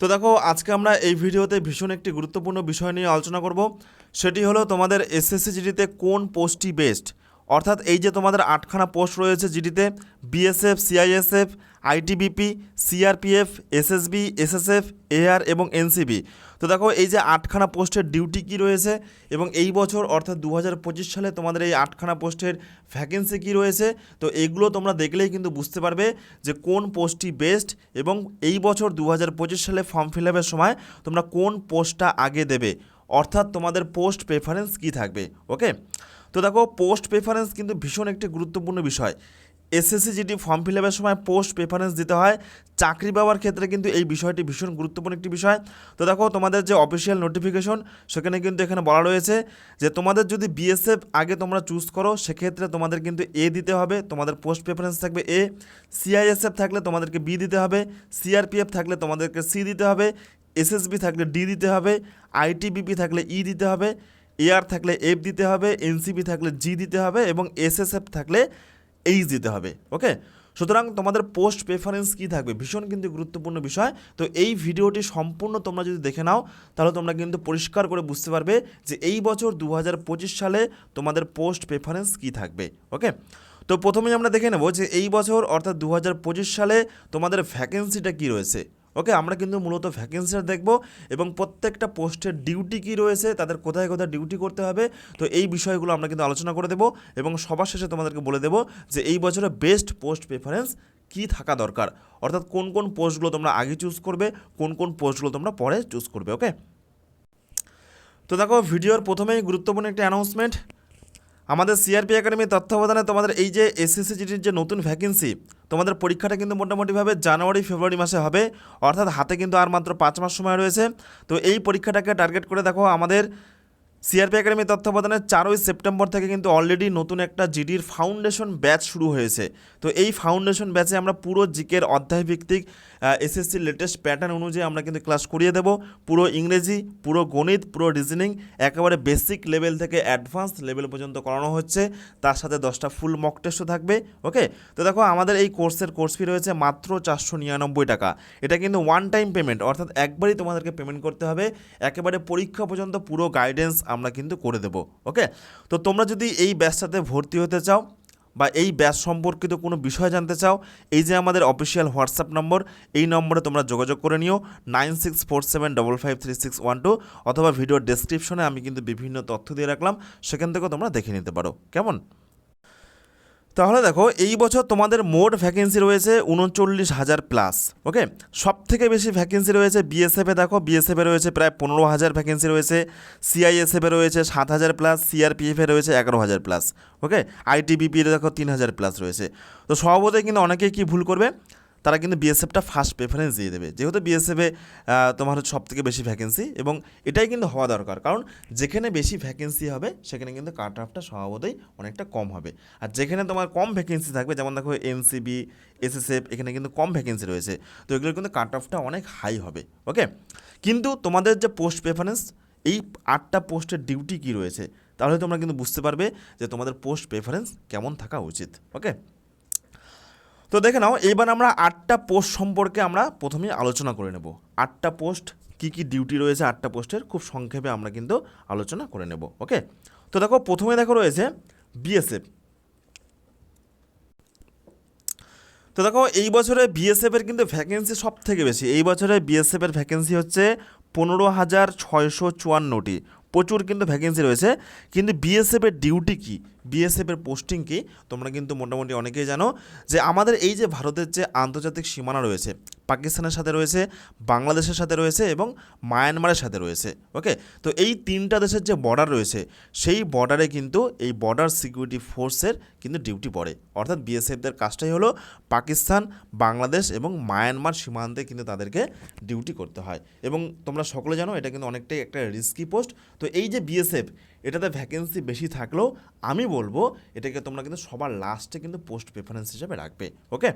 তো দেখো, আজকে আমরা এই ভিডিওতে ভীষণ একটি গুরুত্বপূর্ণ বিষয় নিয়ে আলোচনা করব। সেটি হলো তোমাদের এসএসসি জিডিতে কোন পোস্টটি বেস্ট অর্থাৎ এই যে তোমাদের আটখানা পোস্ট রয়েছে জিডিতে, BSF, CISF, ITBP, CRPF, SSB, SSF, AR এবং এনসিবি। তো দেখো, এই যে আটখানা পোস্টের ডিউটি কী রয়েছে এবং এই বছর অর্থাৎ দু হাজার পঁচিশ সালে তোমাদের এই আটখানা পোস্টের ভ্যাকেন্সি কী রয়েছে, তো এগুলো তোমরা দেখলেই কিন্তু বুঝতে পারবে যে কোন পোস্টটি বেস্ট এবং এই বছর দু হাজার পঁচিশ সালে ফর্ম ফিল আপের সময় তোমরা কোন পোস্টটা আগে দেবে। অর্থাৎ তোমাদের পোস্ট প্রেফারেন্স কী থাকবে, ওকে? তো দেখো পোস্ট প্রেফারেন্স কিন্তু ভীষণ একটি গুরুত্বপূর্ণ বিষয়। এসএসসি জিডি ফর্ম ফিল আপের সময় পোস্ট প্রেফারেন্স দিতে হয়, চাকরি পাওয়ার ক্ষেত্রে কিন্তু এই বিষয়টি ভীষণ গুরুত্বপূর্ণ একটি বিষয়। তো দেখো, তোমাদের যে অফিসিয়াল নোটিফিকেশন সেখানে কিন্তু এখানে বলা রয়েছে যে, তোমাদের যদি বিএসএফ আগে তোমরা চুজ করো, সেক্ষেত্রে তোমাদের কিন্তু এ দিতে হবে, তোমাদের পোস্ট প্রেফারেন্স থাকবে এ সিআইএসএফ থাকলে তোমাদেরকে বি দিতে হবে সিআরপিএফ থাকলে তোমাদেরকে সি দিতে হবে এসএসবি থাকলে ডি দিতে হবে আইটিবিপি থাকলে ই দিতে হবে। এআর থাকলে এফ দিতে হবে এনসিবি থাকলে জি দিতে হবে এবং এসএসএফ থাকলে এইচ দিতে হবে ওকে সুতরাং তোমাদের পোস্ট প্রেফারেন্স কী থাকবে? ভীষণ কিন্তু গুরুত্বপূর্ণ বিষয়। তো এই ভিডিওটি সম্পূর্ণ তোমরা যদি দেখে নাও, তাহলে তোমরা কিন্তু পরিষ্কার করে বুঝতে পারবে যে এই বছর দু হাজার পঁচিশ সালে তোমাদের পোস্ট প্রেফারেন্স কী থাকবে ওকে তো প্রথমেই আমরা দেখে নেব যে এই বছর অর্থাৎ দু হাজার পঁচিশ সালে তোমাদের ভ্যাকেন্সিটা কী রয়েছে। ওকে আমরা কিন্তু মূলত ভ্যাকেন্সিটা দেখব এবং প্রত্যেকটা পোস্টের ডিউটি কী রয়েছে, তাদের কোথায় কোথায় ডিউটি করতে হবে, তো এই বিষয়গুলো আমরা কিন্তু আলোচনা করে দেব এবং সবার শেষে তোমাদেরকে বলে দেব যে এই বছরে বেস্ট পোস্ট প্রেফারেন্স কী থাকা দরকার? অর্থাৎ কোন কোন পোস্টগুলো তোমরা আগে চুজ করবে, কোন কোন পোস্টগুলো তোমরা পরে চুজ করবে ওকে তো দেখো ভিডিওর প্রথমেই গুরুত্বপূর্ণ একটি অ্যানাউন্সমেন্ট আমাদের সিআরপি একাডেমির তত্ত্বাবধানে তোমাদের এই যে এসএসসি জিটির যে নতুন ভ্যাকেন্সি তোমাদের পরীক্ষাটা কিন্তু মোটামুটিভাবে জানুয়ারি, ফেব্রুয়ারি মাসে হবে। অর্থাৎ হাতে কিন্তু আর মাত্র পাঁচ মাস সময় রয়েছে। তো এই পরীক্ষাটাকে টার্গেট করে দেখো আমাদের সিআরপি একাডেমি তত্ত্বাবধানে চারই সেপ্টেম্বর থেকে কিন্তু অলরেডি নতুন একটা জিডির ফাউন্ডেশন ব্যাচ শুরু হয়েছে। তো এই ফাউন্ডেশন ব্যাচে আমরা পুরো জিকের অধ্যায়ভিত্তিক এসএসসি লেটেস্ট প্যাটার্ন অনুযায়ী আমরা কিন্তু ক্লাস করিয়ে দেবো। পুরো ইংরেজি, পুরো গণিত, পুরো রিজনিং একেবারে বেসিক লেভেল থেকে অ্যাডভান্স লেভেল পর্যন্ত করানো হচ্ছে। তার সাথে দশটা ফুল মক টেস্টও থাকবে ওকে তো দেখো আমাদের এই কোর্সের কোর্স ফি রয়েছে মাত্র চারশো নিরানব্বই টাকা। এটা কিন্তু ওয়ান টাইম পেমেন্ট অর্থাৎ একবারই তোমাদেরকে পেমেন্ট করতে হবে। একেবারে পরীক্ষা পর্যন্ত পুরো গাইডেন্স আমরা কিন্তু করে দেব ওকে তো তোমরা যদি এই ব্যাচটাতে ভর্তি হতে চাও বা এই ব্যাচ সম্পর্কিত কোনো বিষয় জানতে চাও, এই যে আমাদের অফিসিয়াল হোয়াটসঅ্যাপ নম্বর এই নম্বরে তোমরা যোগাযোগ করে নিও nine six four seven double five three six one two অথবা ভিডিও ডেসক্রিপশনে আমি কিন্তু বিভিন্ন তথ্য দিয়ে রাখলাম, সেখান থেকেও তোমরা দেখে নিতে পারো, কেমন? তাহলে দেখো, এই বছর তোমাদের মোট ভ্যাকেন্সি রয়েছে উনচল্লিশ হাজার প্লাস ওকে সব থেকে বেশি ভ্যাকেন্সি রয়েছে বিএসএফে দেখো বিএসএফে রয়েছে প্রায় পনেরো হাজার ভ্যাকেন্সি রয়েছে সিআইএসএফে রয়েছে সাত হাজার প্লাস সিআরপিএফে রয়েছে এগারো হাজার প্লাস ওকে আইটিবিপি দেখো, তিন হাজার প্লাস রয়েছে। তো স্বভাবতই কিন্তু অনেকেই কি ভুল করবে? তারা কিন্তু বিএসএফটা ফার্স্ট প্রেফারেন্স দিয়ে দেবে। যেহেতু বিএসএফে তোমার হচ্ছে সব থেকে বেশি ভ্যাকেন্সি এবং এটাই কিন্তু হওয়া দরকার। কারণ যেখানে বেশি ভ্যাকেন্সি হবে, সেখানে কিন্তু কাট অফটা স্বভাবতই অনেকটা কম হবে। আর যেখানে তোমার কম ভ্যাকেন্সি থাকবে, যেমন দেখো এনসিবি এসএসএফ এখানে কিন্তু কম ভ্যাকেন্সি রয়েছে। তো এগুলোর কিন্তু কাট অফটা অনেক হাই হবে। ওকে কিন্তু তোমাদের যে পোস্ট প্রেফারেন্স এই আটটা পোস্টের ডিউটি কী রয়েছে? তাহলে তোমরা কিন্তু বুঝতে পারবে যে তোমাদের পোস্ট প্রেফারেন্স কেমন থাকা উচিত। ওকে তো দেখে নাও এবার আমরা আটটা পোস্ট সম্পর্কে আমরা প্রথমেই আলোচনা করে নেব। আটটা পোস্ট কি কি ডিউটি রয়েছে আটটা পোস্টের খুব সংক্ষেপে আমরা কিন্তু আলোচনা করে নেব ওকে তো দেখো, প্রথমে দেখো রয়েছে বিএসএফ তো দেখো, এই বছরে বিএসএফের কিন্তু ভ্যাকেন্সি সব থেকে বেশি। এই বছরে বিএসএফের ভ্যাকেন্সি হচ্ছে পনেরো হাজার ছয়শো চুয়ান্নটি। প্রচুর কিন্তু ভ্যাকেন্সি রয়েছে। কিন্তু বিএসএফের ডিউটি কী? বিএসএফের পোস্টিং কী? তোমরা কিন্তু মোটামুটি অনেকেই জানো যে আমাদের এই যে ভারতের যে আন্তর্জাতিক সীমানা রয়েছে, পাকিস্তানের সাথে রয়েছে, বাংলাদেশের সাথে রয়েছে এবং মায়ানমারের সাথে রয়েছে ওকে তো এই তিনটা দেশের যে বর্ডার রয়েছে, সেই বর্ডারে কিন্তু এই বর্ডার সিকিউরিটি ফোর্সের কিন্তু ডিউটি পড়ে। অর্থাৎ বিএসএফদের কাজটাই হলো পাকিস্তান, বাংলাদেশ এবং মায়ানমার সীমান্তে কিন্তু তাদেরকে ডিউটি করতে হয়। এবং তোমরা সকলে জানো এটা কিন্তু অনেকটাই একটা রিস্কি পোস্ট তো এই যে বিএসএফ এটাতে ভ্যাকেন্সি বেশি থাকলেও আমি বলব এটাকে তোমরা কিন্তু সবার লাস্টে কিন্তু পোস্ট প্রেফারেন্স হিসেবে রাখবে ওকে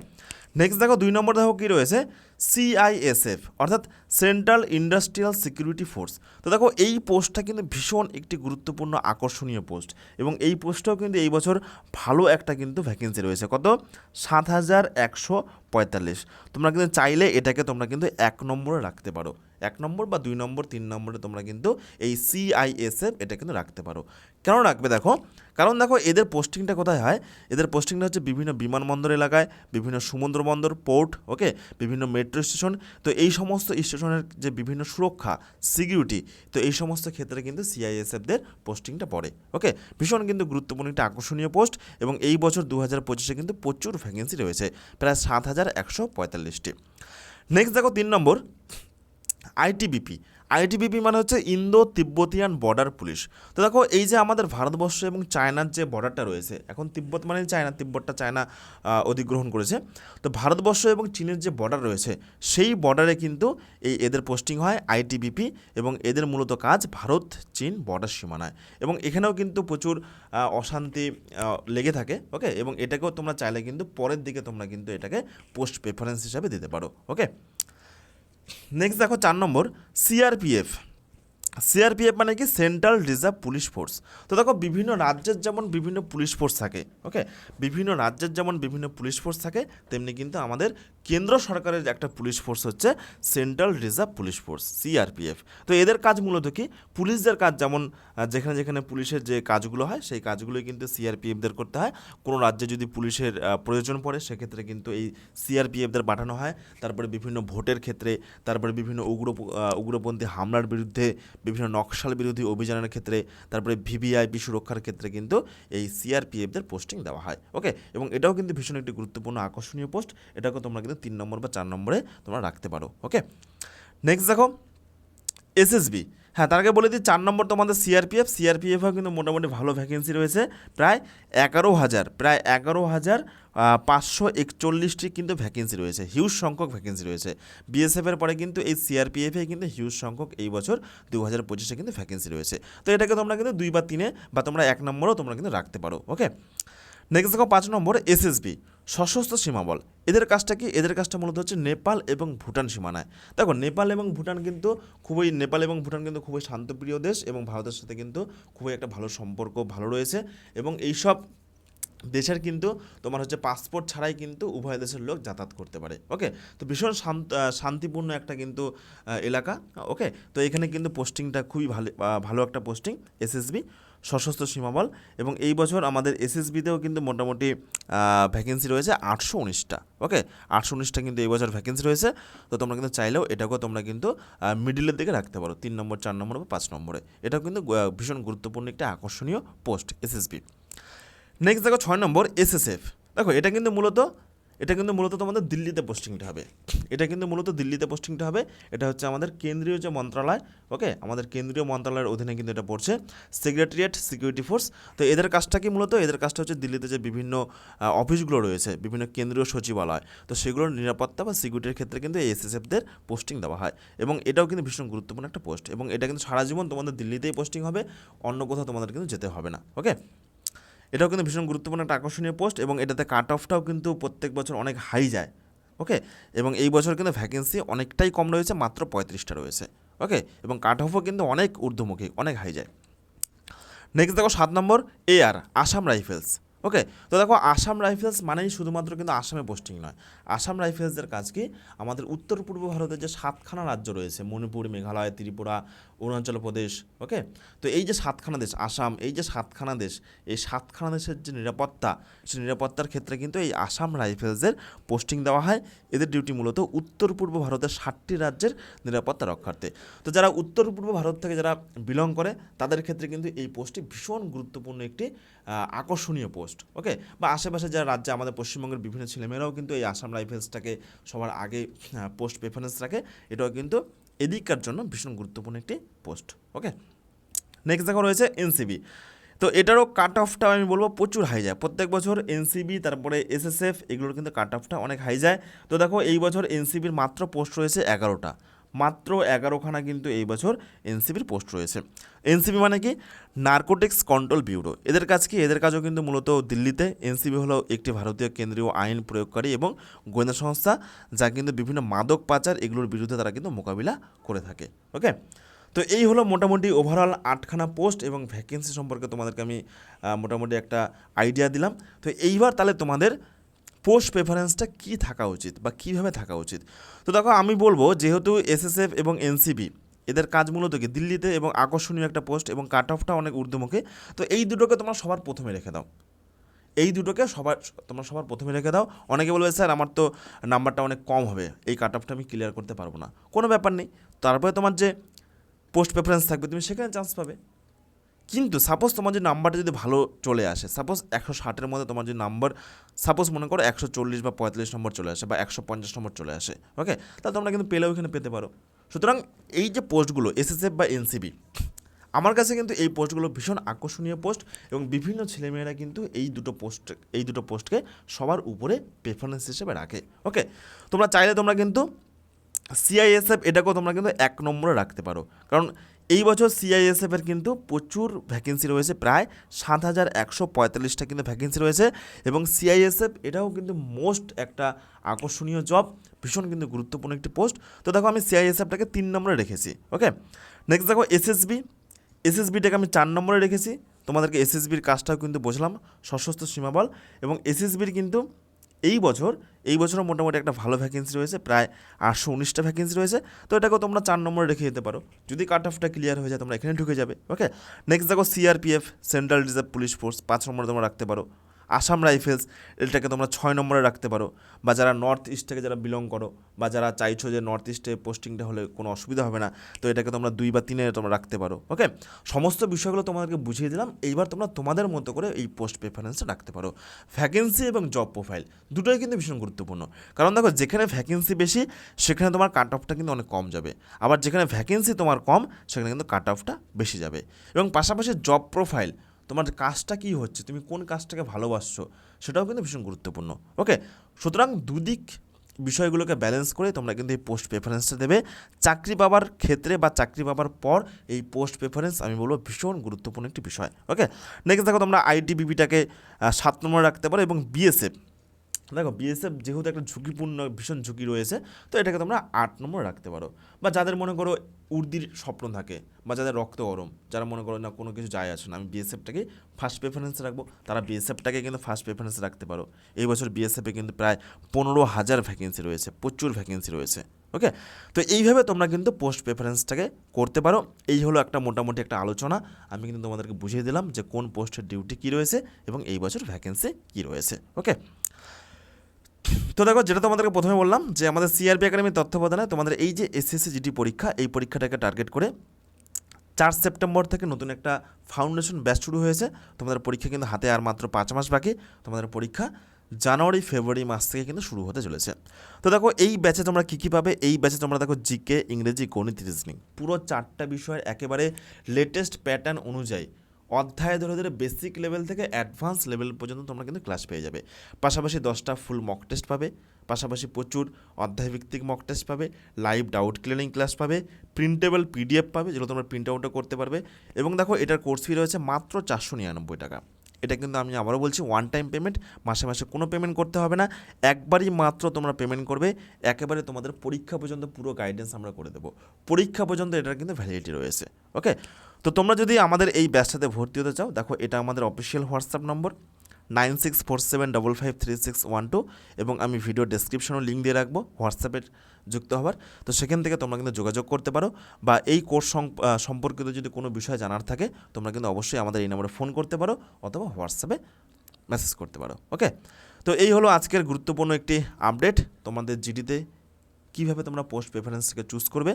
নেক্সট দেখো, দুই নম্বর দেখো কী রয়েছে? সিআইএসএফ অর্থাৎ সেন্ট্রাল ইন্ডাস্ট্রিয়াল সিকিউরিটি ফোর্স তো দেখো, এই পোস্টটা কিন্তু ভীষণ একটি গুরুত্বপূর্ণ, আকর্ষণীয় পোস্ট এবং এই পোস্টটাও কিন্তু এই বছর ভালো একটা কিন্তু ভ্যাকেন্সি রয়েছে। কত? সাত হাজার একশো পঁয়তাল্লিশ। তোমরা কিন্তু চাইলে এটাকে তোমরা কিন্তু এক নম্বরে রাখতে পারো। এক নম্বর বা দুই নম্বর, তিন নম্বরে তোমরা কিন্তু এই সিআইএসএফ এটা কিন্তু রাখতে পারো। কেন রাখবে দেখো? কারণ দেখো এদের পোস্টিংটা কোথায় হয়? এদের পোস্টিংটা হচ্ছে বিভিন্ন বিমানবন্দর এলাকায়, বিভিন্ন সমুদ্র বন্দর পোর্ট ওকে বিভিন্ন মেট্রো স্টেশন তো এই সমস্ত স্টেশনের যে বিভিন্ন সুরক্ষা সিকিউরিটি তো এই সমস্ত ক্ষেত্রে কিন্তু সিআইএসএফদের পোস্টিংটা পড়ে ওকে ভীষণ কিন্তু গুরুত্বপূর্ণ একটা আকর্ষণীয় পোস্ট এবং এই বছর দু হাজার পঁচিশে কিন্তু প্রচুর ভ্যাকেন্সি রয়েছে, প্রায় সাত হাজার একশো পঁয়তাল্লিশটি। নেক্সট দেখো তিন নম্বর। আইটিবিপি। আইটিবিপি মানে হচ্ছে ইন্দো তিব্বতিয়ান বর্ডার পুলিশ। তো দেখো, এই যে আমাদের ভারতবর্ষ এবং চায়নার যে বর্ডারটা রয়েছে, এখন তিব্বত মানে চায়না, তিব্বতটা চায়না অধিগ্রহণ করেছে। তো ভারতবর্ষ এবং চীনের যে বর্ডার রয়েছে, সেই বর্ডারে কিন্তু এই এদের পোস্টিং হয় আইটিবিপি এবং এদের মূলত কাজ ভারত, চীন বর্ডার সীমানায়। এবং এখানেও কিন্তু প্রচুর অশান্তি লেগে থাকে, ওকে? এবং এটাকেও তোমরা চাইলে কিন্তু পরের দিকে তোমরা কিন্তু এটাকে পোস্ট প্রেফারেন্স হিসাবে দিতে পারো, ওকে? নেক্সট দেখো চার নম্বর সিআরপিএফ সিআরপিএফ মানে কি? সেন্ট্রাল রিজার্ভ পুলিশ ফোর্স তো দেখো, বিভিন্ন রাজ্যের যেমন বিভিন্ন পুলিশ ফোর্স থাকে ওকে বিভিন্ন রাজ্যের যেমন বিভিন্ন পুলিশ ফোর্স থাকে, তেমনি কিন্তু আমাদের কেন্দ্র সরকারের একটা পুলিশ ফোর্স হচ্ছে central reserve police force CRPF তো এদের কাজ মূলত কি? পুলিশদের কাজ যেমন যেখানে যেখানে পুলিশের যে কাজগুলো হয়, সেই কাজগুলোই কিন্তু সিআরপিএফদের করতে হয়। কোনো রাজ্যে যদি পুলিশের প্রয়োজন পড়ে, সেক্ষেত্রে কিন্তু এই সিআরপিএফদের পাঠানো হয়। তারপরে বিভিন্ন ভোটের ক্ষেত্রে, তারপরে বিভিন্ন উগ্র উগ্রপন্থী হামলার বিরুদ্ধে, বিভিন্ন নকশাল বিরোধী অভিযানের ক্ষেত্রে, তারপরে ভিভিআইপি সুরক্ষার ক্ষেত্রে কিন্তু এই সিআরপিএফদের পোস্টিং দেওয়া হয়। ওকে এবং এটাও কিন্তু ভীষণ একটি গুরুত্বপূর্ণ, আকর্ষণীয় পোস্ট এটাকে তোমরা কিন্তু তিন নম্বর বা চার নম্বরে তোমরা রাখতে পারো ওকে নেক্সট দেখো এসএসবি হ্যাঁ তার আগে বলে দিই, চার নম্বর তোমাদের সিআরপিএফ সিআরপিএফও কিন্তু মোটামুটি ভালো ভ্যাকেন্সি রয়েছে, প্রায় এগারো হাজার, প্রায় এগারো হাজার পাঁচশো একচল্লিশটি কিন্তু ভ্যাকেন্সি রয়েছে হিউজ সংখ্যক ভ্যাকেন্সি রয়েছে। বিএসএফের পরে কিন্তু এই সিআরপিএফে কিন্তু হিউজ সংখ্যক এই বছর দু হাজার পঁচিশে কিন্তু ভ্যাকেন্সি রয়েছে। তো এটাকে তোমরা কিন্তু দুই বা তিনে বা তোমরা এক নম্বরও তোমরা কিন্তু রাখতে পারো ওকে নেক্সট দেখো, পাঁচ নম্বর এসএসবি সশস্ত্র সীমাবল এদের কাজটা কি? এদের কাজটা মূলত হচ্ছে নেপাল এবং ভুটান সীমানায়। দেখো, নেপাল এবং ভুটান কিন্তু খুবই, নেপাল এবং ভুটান কিন্তু খুবই শান্তপ্রিয় দেশ এবং ভারতের সাথে কিন্তু খুবই একটা ভালো সম্পর্ক ভালো রয়েছে এবং এইসব দেশের কিন্তু তোমার হচ্ছে পাসপোর্ট ছাড়াই কিন্তু উভয় দেশের লোক যাতায়াত করতে পারে ওকে তো ভীষণ শান্তিপূর্ণ একটা কিন্তু এলাকা ওকে তো এখানে কিন্তু পোস্টিংটা খুবই ভালো ভালো একটা পোস্টিং এসএসবি সশস্ত্র সীমাবল, এবং এই বছর আমাদের এসএসবিতেও কিন্তু মোটামুটি ভ্যাকেন্সি রয়েছে আটশো উনিশটা ওকে আটশো উনিশটা কিন্তু এই বছর ভ্যাকেন্সি রয়েছে, তো তোমরা কিন্তু চাইলেও এটাকেও তোমরা কিন্তু মিডিলের দিকে রাখতে পারো, তিন নম্বর, চার নম্বর বা পাঁচ নম্বরে। এটাও কিন্তু ভীষণ গুরুত্বপূর্ণ একটা আকর্ষণীয় পোস্ট এসএসবি নেক্সট দেখো ছয় নম্বর এসএসএফ দেখো, এটা কিন্তু মূলত, এটা কিন্তু মূলত তোমাদের দিল্লিতে পোস্টিংটা হবে। এটা কিন্তু মূলত দিল্লিতে পোস্টিংটা হবে। এটা হচ্ছে আমাদের কেন্দ্রীয় যে মন্ত্রণালয় ওকে? আমাদের কেন্দ্রীয় মন্ত্রণালয়ের অধীনে কিন্তু এটা পড়ছে। সেক্রেটারিয়েট সিকিউরিটি ফোর্স তো এদের কাজটা কি মূলত? এদের কাজটা হচ্ছে দিল্লিতে যে বিভিন্ন অফিসগুলো রয়েছে, বিভিন্ন কেন্দ্রীয় সচিবালয়, তো সেগুলোর নিরাপত্তা বা সিকিউরিটির ক্ষেত্রে কিন্তু এই এসএসএফদের পোস্টিং দেওয়া হয়। এবং এটাও কিন্তু ভীষণ গুরুত্বপূর্ণ একটা পোস্ট এবং এটা কিন্তু সারা জীবন তোমাদের দিল্লিতেই পোস্টিং হবে, অন্য কোথাও তোমাদের কিন্তু যেতে হবে না, ওকে? এটাও কিন্তু ভীষণ গুরুত্বপূর্ণ একটা আকর্ষণীয় পোস্ট এবং এটাতে কাট অফটাও কিন্তু প্রত্যেক বছর অনেক হাই যায় ওকে এবং এই বছর কিন্তু ভ্যাকেন্সি অনেকটাই কম রয়েছে, মাত্র পঁয়ত্রিশটা রয়েছে ওকে এবং কাট অফও কিন্তু অনেক ঊর্ধ্বমুখী, অনেক হাই যায়। নেক্সট দেখো সাত number AR Assam rifles okay তো দেখো আসাম রাইফেলস মানেই শুধুমাত্র কিন্তু আসামে পোস্টিং নয়। আসাম রাইফেলসদের কাজ কি? আমাদের উত্তর পূর্ব ভারতের যে সাতখানা রাজ্য রয়েছে, মণিপুর, মেঘালয়, ত্রিপুরা অরুণাচল প্রদেশ ওকে তো এই যে সাতখানা দেশ, আসাম, এই যে সাতখানা দেশ, এই সাতখানা দেশের যে নিরাপত্তা, সেই নিরাপত্তার ক্ষেত্রে কিন্তু এই আসাম রাইফেলসদের পোস্টিং দেওয়া হয়। এদের ডিউটি মূলত উত্তর পূর্ব ভারতের ষাটটি রাজ্যের নিরাপত্তা রক্ষার্থে। তো যারা উত্তর পূর্ব ভারত থেকে যারা বিলং করে, তাদের ক্ষেত্রে কিন্তু এই পোস্টটি ভীষণ গুরুত্বপূর্ণ একটি আকর্ষণীয় পোস্ট ওকে বা আশেপাশে যারা রাজ্যে, আমাদের পশ্চিমবঙ্গের বিভিন্ন ছেলেমেয়েরাও কিন্তু এই আসাম রাইফেলসটাকে সবার আগে পোস্ট প্রেফারেন্স রাখে। এটাও কিন্তু এদিককার জন্য ভীষণ গুরুত্বপূর্ণ একটি পোস্ট ওকে নেক্সট দেখো রয়েছে এনসিবি তো এটারও কাট অফটা আমি বলব প্রচুর হাই যায়। প্রত্যেক বছর এনসিবি তারপরে এসএসএফ এগুলোর কিন্তু কাট অফটা অনেক হাই যায়। তো দেখো এই বছর এনসিবির মাত্র পোস্ট রয়েছে এগারোটা। মাত্র এগারোখানা কিন্তু এই বছর এনসিবির পোস্ট রয়েছে। এনসিবি মানে কি? Narcotics control bureau. এদের কাজ কি? এদের কাজও কিন্তু মূলত দিল্লিতে। এনসিবি হলো একটি ভারতীয় কেন্দ্রীয় আইন প্রয়োগকারী এবং গোয়েন্দা সংস্থা, যা কিন্তু বিভিন্ন মাদক পাচার এগুলোর বিরুদ্ধে তারা কিন্তু মোকাবিলা করে থাকে। ওকে? তো এই হলো মোটামুটি ওভারঅল আটখানা পোস্ট এবং ভ্যাকেন্সি সম্পর্কে তোমাদেরকে আমি মোটামুটি একটা আইডিয়া দিলাম। তো এইবার তাহলে তোমাদের পোস্ট প্রেফারেন্সটা কী থাকা উচিত বা কীভাবে থাকা উচিত? তো দেখো, আমি বলব যেহেতু এসএসএফ এবং এনসিবি এদের কাজ মূলত কি? দিল্লিতে এবং আকর্ষণীয় একটা পোস্ট এবং কাট অফটা অনেক ঊর্ধ্বমুখী। তো এই দুটোকে তোমরা সবার প্রথমে রেখে দাও। এই দুটোকে সবার, তোমরা সবার প্রথমে রেখে দাও। অনেকে বলবে, স্যার, আমার তো নাম্বারটা অনেক কম হবে। এই কাট অফটা আমি ক্লিয়ার করতে পারব না। কোনো ব্যাপার নেই। তারপরে তোমার যে পোস্ট প্রেফারেন্স থাকবে, তুমি সেখানে চান্স পাবে। কিন্তু সাপোজ তোমার যে নাম্বারটা যদি ভালো চলে আসে সাপোজ একশো ষাটের মধ্যে তোমার যে নাম্বার সাপোজ মনে করো একশো চল্লিশ বা পঁয়তাল্লিশ নম্বর চলে আসে বা একশো পঞ্চাশ নম্বর চলে আসে ওকে তাহলে তোমরা কিন্তু পেলেও এখানে পেতে পারো। সুতরাং এই যে পোস্টগুলো এসএসএফ বা এনসিবি আমার কাছে কিন্তু এই পোস্টগুলো ভীষণ আকর্ষণীয় পোস্ট এবং বিভিন্ন ছেলেমেয়েরা কিন্তু এই দুটো পোস্ট এই দুটো পোস্টকে সবার উপরে প্রেফারেন্স হিসেবে রাখে ওকে তোমরা চাইলে তোমরা কিন্তু সিআইএসএফ এটাকেও তোমরা কিন্তু এক নম্বরে রাখতে পারো। কারণ এই বছর সিআইএসএফ এর কিন্তু প্রচুর ভ্যাকেন্সি রয়েছে, প্রায় সাত হাজার একশো পঁয়তাল্লিশটা কিন্তু ভ্যাকেন্সি রয়েছে এবং সিআইএসএফ এটাও কিন্তু মোস্ট একটা আকর্ষণীয় জব ভীষণ কিন্তু গুরুত্বপূর্ণ একটি পোস্ট তো দেখো আমি সিআইএসএফটাকে তিন নম্বরে রেখেছি ওকে নেক্সট দেখো এসএসবি এসএসবিটাকে আমি চার নম্বরে রেখেছি। তোমাদেরকে এসএসবির কাজটাও কিন্তু বুঝলাম, সশস্ত্র সীমাবল। এবং এসএসবির কিন্তু এই বছর, এই বছরও মোটামুটি একটা ভালো ভ্যাকেন্সি রয়েছে, প্রায় আটশো উনিশটা ভ্যাকেন্সি রয়েছে। তো এটাকেও তোমরা চার নম্বরে রেখে যেতে পারো। যদি কাট অফটা ক্লিয়ার হয়ে যায়, তোমরা এখানে ঢুকে যাবে ওকে নেক্সট দেখো CRPF central reserve police force পাঁচ নম্বরে তোমরা রাখতে পারো। আসাম রাইফেলস, এটাকে তোমরা ছয় নম্বরে রাখতে পারো। বা যারা নর্থ ইস্ট থেকে যারা বিলং করো, বা যারা চাইছো যে নর্থ ইস্টে পোস্টিংটা হলে কোনো অসুবিধা হবে না, তো এটাকে তোমরা দুই বা তিনে তোমরা রাখতে পারো ওকে সমস্ত বিষয়গুলো তোমাদেরকে বুঝিয়ে দিলাম, এইবার তোমরা তোমাদের মতো করে এই পোস্ট প্রেফারেন্সটা রাখতে পারো। ভ্যাকেন্সি এবং জব প্রোফাইল দুটোই কিন্তু ভীষণ গুরুত্বপূর্ণ। কারণ দেখো, যেখানে ভ্যাকেন্সি বেশি, সেখানে তোমার কাট অফটা কিন্তু অনেক কম যাবে। আবার যেখানে ভ্যাকেন্সি তোমার কম, সেখানে কিন্তু কাট অফটা বেশি যাবে। এবং পাশাপাশি জব প্রোফাইল তোমার কাজটা কী হচ্ছে? তুমি কোন কাজটাকে ভালোবাসছো? সেটাও কিন্তু ভীষণ গুরুত্বপূর্ণ। ওকে সুতরাং দুদিক বিষয়গুলোকে ব্যালেন্স করে তোমরা কিন্তু এই পোস্ট প্রেফারেন্সটা দেবে। চাকরি পাবার ক্ষেত্রে বা চাকরি পাবার পর এই পোস্ট প্রেফারেন্স আমি বলব ভীষণ গুরুত্বপূর্ণ একটি বিষয়। ওকে নেক্সট দেখো তোমরা আইটিবিবিটাকে সাত নম্বর রাখতে পারো এবং বিএসএফ দেখো বিএসএফ যেহেতু একটা ঝুঁকিপূর্ণ, ভীষণ ঝুঁকি রয়েছে, তো এটাকে তোমরা আট নম্বর রাখতে পারো। বা যাদের মনে করো উর্দির স্বপ্ন থাকে, বা যাদের রক্ত গরম, যারা মনে করো না কোনো কিছু যায় আসে না, আমি বিএসএফটাকেই ফার্স্ট প্রেফারেন্সে রাখব। তারা বিএসএফটাকে কিন্তু ফার্স্ট প্রেফারেন্সে রাখতে পারো। এই বছর বিএসএফে কিন্তু প্রায় পনেরো হাজার ভ্যাকেন্সি রয়েছে, প্রচুর ভ্যাকেন্সি রয়েছে ওকে তো এইভাবে তোমরা কিন্তু পোস্ট প্রেফারেন্সটাকে করতে পারো। এই হলো একটা মোটামুটি একটা আলোচনা। আমি কিন্তু তোমাদেরকে বুঝিয়ে দিলাম যে কোন পোস্টের ডিউটি কী রয়েছে এবং এই বছর ভ্যাকেন্সি কী রয়েছে ওকে তো দেখো, যেটা তোমাদেরকে প্রথমে বললাম যে আমাদের সিআরপি একাডেমির তত্ত্বাবধানে তোমাদের এই যে এসএসসি জিডি পরীক্ষা, এই পরীক্ষাটাকে টার্গেট করে চার সেপ্টেম্বর থেকে নতুন একটা ফাউন্ডেশন ব্যাচ শুরু হয়েছে। তোমাদের পরীক্ষা কিন্তু হাতে আর মাত্র পাঁচ মাস বাকি। তোমাদের পরীক্ষা জানুয়ারি, ফেব্রুয়ারি মাস থেকে কিন্তু শুরু হতে চলেছে। তো দেখো, এই ব্যাচে তোমরা কী কী পাবে? এই ব্যাচে তোমরা দেখো জিকে ইংরেজি, গণিত রিজনিং পুরো চারটা বিষয়ের একেবারে লেটেস্ট প্যাটার্ন অনুযায়ী অধ্যায় ধরে ধরে বেসিক লেভেল থেকে অ্যাডভান্স লেভেল পর্যন্ত তোমরা কিন্তু ক্লাস পেয়ে যাবে। পাশাপাশি দশটা ফুল মক টেস্ট পাবে, পাশাপাশি প্রচুর অধ্যায়ভিত্তিক মক টেস্ট পাবে লাইভ ডাউট ক্লিয়ারিং ক্লাস পাবে প্রিন্টেবল পিডিএফ পাবে, যেগুলো তোমরা প্রিন্ট আউটও করতে পারবে। এবং দেখো, এটার কোর্স ফি রয়েছে মাত্র চারশো নিরানব্বই টাকা। এটা কিন্তু আমি আবারও বলছি ওয়ান টাইম পেমেন্ট মাসে মাসে কোনো পেমেন্ট করতে হবে না। একবারই মাত্র তোমরা পেমেন্ট করবে, একেবারে তোমাদের পরীক্ষা পর্যন্ত পুরো গাইডেন্স আমরা করে দেবো। পরীক্ষা পর্যন্ত এটার কিন্তু ভ্যালিডিটি রয়েছে ওকে তো তোমরা যদি আমাদের এই ব্যাচটাতে ভর্তি হতে চাও, দেখো এটা আমাদের official WhatsApp number nine six four seven double five three six one two এবং আমি ভিডিও ডেসক্রিপশনও লিঙ্ক দিয়ে রাখব হোয়াটসঅ্যাপের যুক্ত হওয়ার তো সেখান থেকে তোমরা কিন্তু যোগাযোগ করতে পারো, বা এই কোর্স সম্পর্কিত যদি কোনো বিষয় জানার থাকে, তোমরা কিন্তু অবশ্যই আমাদের এই নম্বরে ফোন করতে পারো, অথবা হোয়াটসঅ্যাপে মেসেজ করতে পারো ওকে তো এই হলো আজকের গুরুত্বপূর্ণ একটি আপডেট তোমাদের জিডিতে কীভাবে তোমরা পোস্ট প্রেফারেন্স থেকে চুজ করবে।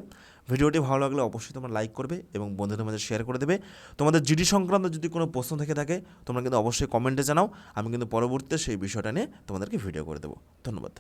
ভিডিওটি ভালো লাগলে অবশ্যই তোমরা লাইক করবে এবং বন্ধুদের মাঝে শেয়ার করে দেবে। তোমাদের জিডি সংক্রান্ত যদি কোনো প্রশ্ন থেকে থাকে, তোমরা কিন্তু অবশ্যই কমেন্টে জানাও। আমি কিন্তু পরবর্তীতে সেই বিষয়টা নিয়ে তোমাদেরকে ভিডিও করে দেবো। ধন্যবাদ।